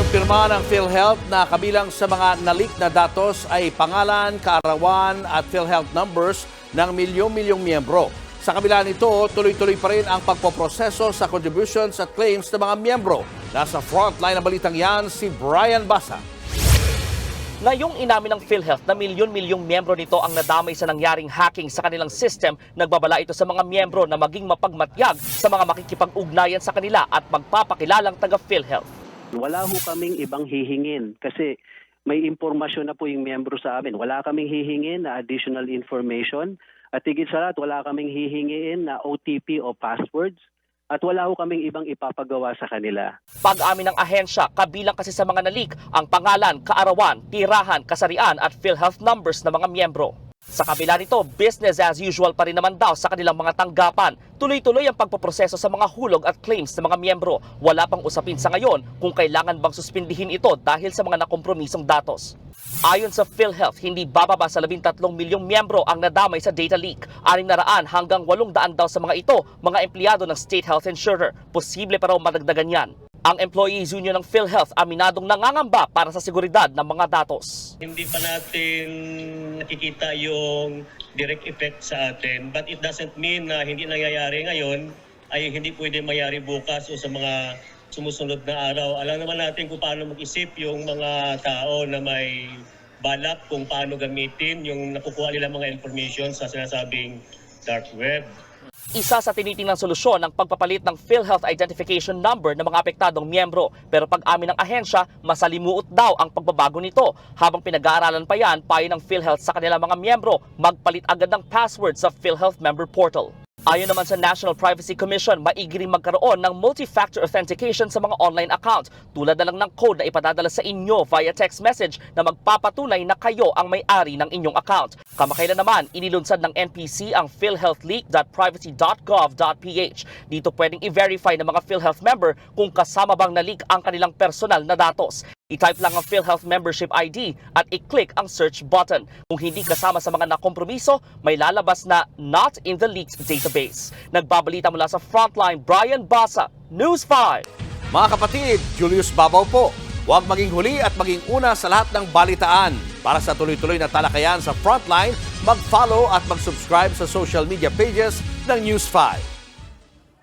Kinumpirma ng PhilHealth na kabilang sa mga nalik na datos ay pangalan, kaarawan at PhilHealth numbers ng milyong-milyong miyembro. Sa kabila nito, tuloy-tuloy pa rin ang pagpoproseso sa contributions at claims ng mga miyembro. Nasa frontline ng balitang yan si Brian Basa. Ngayong inamin ng PhilHealth na milyon-milyong miyembro nito ang nadamay sa nangyaring hacking sa kanilang system, nagbabala ito sa mga miyembro na maging mapagmatyag sa mga makikipag-ugnayan sa kanila at magpapakilalang taga PhilHealth. Wala ho kaming ibang hihingin kasi may impormasyon na po yung miyembro sa amin. Wala kaming hihingin na additional information at higit sa lahat wala kaming hihingiin na OTP o passwords at wala ho kaming ibang ipapagawa sa kanila. Pag-amin ng ahensya, kabilang kasi sa mga nalik ang pangalan, kaarawan, tirahan, kasarian at PhilHealth numbers ng mga miyembro. Sa kabila nito, business as usual pa rin naman daw sa kanilang mga tanggapan. Tuloy-tuloy ang pagpoproseso sa mga hulog at claims ng mga miyembro. Wala pang usapin sa ngayon kung kailangan bang suspindihin ito dahil sa mga nakompromisong datos. Ayon sa PhilHealth, hindi bababa sa 13 milyong miyembro ang nadamay sa data leak. Anim na raan hanggang 800 daw sa mga ito, mga empleyado ng State Health Insurer. Posible pa raw madagdagan yan. Ang Employees Union ng PhilHealth aminadong nangangamba para sa seguridad ng mga datos. hindi pa natin nakikita yung direct effect sa atin. But it doesn't mean na hindi nangyayari ngayon ay hindi pwede mayari bukas o sa mga sumusunod na araw. Alam naman natin kung paano mag-isip yung mga tao na may balak kung paano gamitin yung nakukuha nila mga information sa sinasabing dark web. Isa sa tinitingnan solusyon ng pagpapalit ng PhilHealth Identification Number ng mga apektadong miyembro. Pero pag-amin ng ahensya, masalimuot daw ang pagbabago nito. Habang pinag-aaralan pa yan, payo ng PhilHealth sa kanilang mga miyembro, magpalit agad ng password sa PhilHealth Member Portal. Ayon naman sa National Privacy Commission, maigi rin magkaroon ng multi-factor authentication sa mga online account tulad na lang ng code na ipadadala sa inyo via text message na magpapatunay na kayo ang may-ari ng inyong account. Kamakailan naman, inilunsad ng NPC ang philhealthleak.privacy.gov.ph. Dito pwedeng i-verify ng mga PhilHealth member kung kasama bang na-leak ang kanilang personal na datos. I-type lang ang PhilHealth membership ID at i-click ang search button. Kung hindi kasama sa mga nakompromiso, may lalabas na not in the leaked database. Nagbabalita mula sa Frontline, Brian Basa, News 5. Mga kapatid, Julius Babaw po. Huwag maging huli at maging una sa lahat ng balitaan. Para sa tuloy-tuloy na talakayan sa Frontline, mag-follow at mag-subscribe sa social media pages ng News 5.